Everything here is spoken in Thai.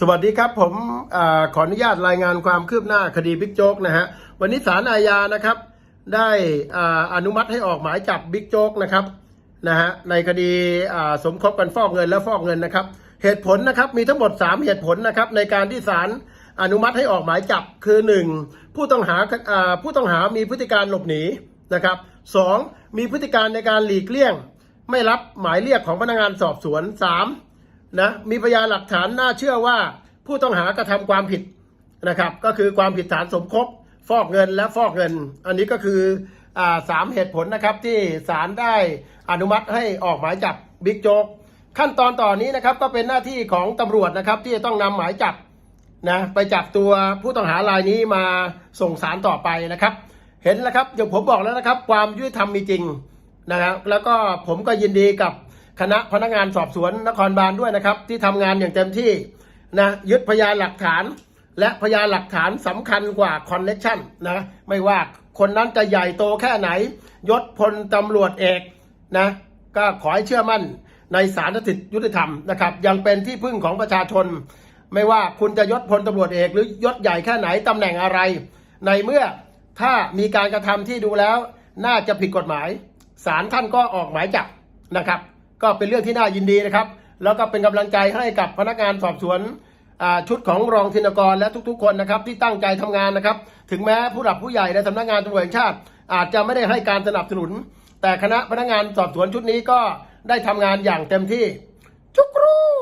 สวัสดีครับผมอขออนุญาตรายงานความคืบหน้าคดีบิ๊กโจ๊กนะฮะวันนี้ศาลอาญานะครับได้อ่าอนุมัติให้ออกหมายจับบิ๊กโจ๊กนะครับนะฮะในคดีสมคบกันฟอกเงินและฟอกเงินนะครับ เหตุผลนะครับมีทั้งหมด 3 เหตุผลนะครับในการที่ศาลอนุมัติให้ออกหมายจับคือ 1. ผู้ต้องหาผู้ต้องหามีพฤติการหลบหนีนะครับสองมีพฤติการในการหลีกเลี่ยง ไม่รับหมายเรียกของพนักงานสอบสวน 3. นะมีพยานหลักฐานน่าเชื่อว่าผู้ต้องหากระทำความผิดนะครับ ก็คือความผิดฐานสมคบฟอกเงินและฟอกเงิน อันนี้ก็คืออสามเหตุผลนะครับที่ศาลได้อนุมัติให้ออกหมายจับบิ๊กโจ๊กขั้นตอนต่อนนี้นะครับก็เป็นหน้าที่ของตำรวจนะครับที่จะต้องนำหมายจับนะไปจับตัวผู้ต้องหารายนี้มาส่งสารต่อไปนะครับ เห็นแล้วครับอย่างผมบอกแล้วนะครับ ความยุติธรรมมีจริงนะครับแล้วก็ผมก็ยินดีกับ คณะพนักงานสอบสวนนครบาลด้วยนะครับ ที่ทำงานอย่างเต็มที่นะยึดพยานหลักฐาน และพยานหลักฐานสำคัญกว่าคอนเนคชั่นนะไม่ว่าคนนั้นจะใหญ่โตแค่ไหน ยศพลตำรวจเอกนะก็ขอให้เชื่อมั่นในศาลสถิตยุติธรรมนะครับ ยังเป็นที่พึ่งของประชาชน ไม่ว่าคุณจะยศพลตำรวจเอก หรือยศใหญ่แค่ไหนตำแหน่งอะไร ในเมื่อถ้ามีการกระทำที่ดูแล้ว น่าจะผิดกฎหมายศาลท่านก็ออกหมายจับนะครับ ก็เป็นเรื่องที่น่ายินดีนะครับ แล้วก็เป็นกำลังใจให้กับพนักงานสอบสวนชุดของรองธินกรและทุกๆ คนนะครับที่ตั้งใจทำงานนะครับ ถึงแม้ผู้หลักผู้ใหญ่ในสำนักงานตำรวจแห่งชาติ อาจจะไม่ได้ให้การสนับสนุน แต่คณะพนักงานสอบสวนชุดนี้ก็ได้ทำงานอย่างเต็มที่จุกรูจุกรูจุกรู